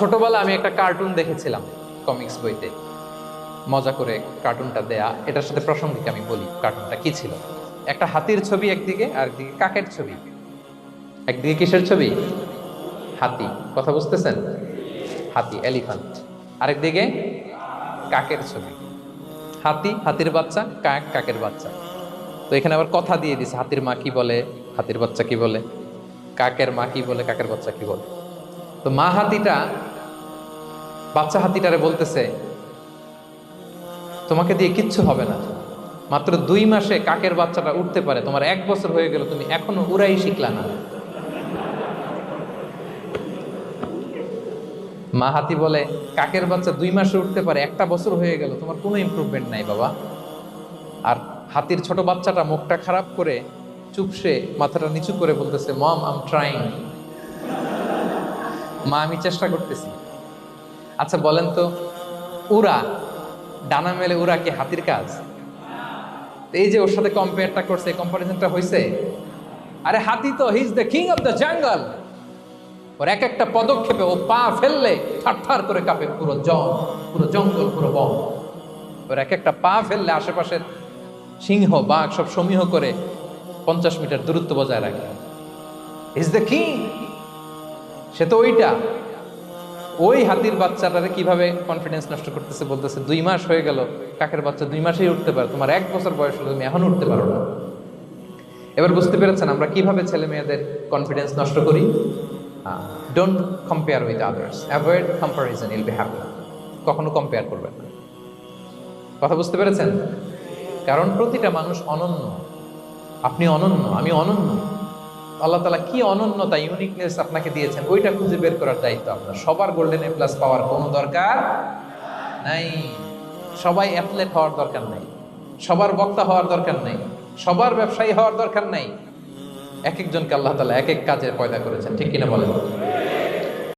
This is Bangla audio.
ছোটবেলা আমি একটা কার্টুন দেখেছিলাম কমিক্স বইতে। মজা করে কার্টুনটা দেয়া, এটার সাথে প্রাসঙ্গিক আমি বলি কার্টুনটা কি ছিল। একটা হাতির ছবি একদিকে, আর একদিকে কাকের ছবি। একদিকে কিসের ছবি? হাতি। কথা বুঝতেছেন? হাতি এলিফ্যান্ট আরেকদিকে কাকের ছবি। হাতি, হাতির বাচ্চা, কাক, কাকের বাচ্চা। তো এখানে আবার কথা দিয়ে দিছে, হাতির মা কি বলে, হাতির বাচ্চা কি বলে, কাকের মা কি বলে, কাকের বাচ্চা কি বলে। তো মা হাতিটা বাচ্চা হাতিটারে বলতেছে, তোমাকে দিয়ে কিচ্ছু হবে না। মাত্র দুই মাসে কাকের বাচ্চাটা উঠতে পারে। তোমার এক বছর হয়ে গেল, তুমি এখনও উড়াই শিখলা না। মা হাতি বলে, কাকের বাচ্চা দুই মাসে উঠতে পারে, একটা বছর হয়ে গেল, তোমার কোনো ইমপ্রুভমেন্ট নাই বাবা। আর হাতির ছোট বাচ্চাটা মুখটা খারাপ করে চুপসে মাথাটা নিচু করে বলতেছে, মম আম ট্রাইং মা, আমি চেষ্টা করতেছি। আচ্ছা বলেন তো, উরা, ডানা মেলে উরা কি হাতির কাজ? এই যে ওর সাথে কম্পেয়ারটা করছে কম্পারিজনটা হয়েছে আরে হাতি তো is the king of the jungle ওর এক একটা পদক্ষেপে ও পা ফেললে থারথার করে কাঁপে পুরো জন, পুরো জঙ্গল, পুরো বন। ওর এক একটা পা ফেললে আশেপাশের সিংহ, বাঘ সব সমীহ করে পঞ্চাশ মিটার দূরত্ব বজায় রাখে। ইজ দ্য কিং সে তো ওইটা। ওই হাতির বাচ্চাটারে কীভাবে কনফিডেন্স নষ্ট করতেছে বলতেছে, দুই মাস হয়ে গেল, কাকের বাচ্চা দুই মাসেই উঠতে পারে, তোমার এক বছর বয়স হলে, তুমি এখন উঠতে পারো না। এবার বুঝতে পেরেছেন আমরা কীভাবে ছেলে মেয়েদের কনফিডেন্স নষ্ট করি? Don't compare with others avoid comparison I'll be happy কখনো কম্পেয়ার করবেন না। কথা বুঝতে পেরেছেন? কারণ প্রতিটা মানুষ অনন্য। আপনি অনন্য, আমি অনন্য। আল্লাহ তালা কি অনন্যতা ইউনিকনেস আপনাকে দিয়েছেন, ওইটা খুঁজে বের করার দায়িত্ব আপনার। সবার গোল্ডেন এ প্লাস পাওয়ার কোনো দরকার নাই। সবাই অ্যাথলেট হওয়ার দরকার নাই। সবার বক্তা হওয়ার দরকার নাই। সবার ব্যবসায়ী হওয়ার দরকার নাই। এক একজনকে আল্লাহ তালা এক এক কাজে পয়দা করেছেন, ঠিক কিনা বলেন?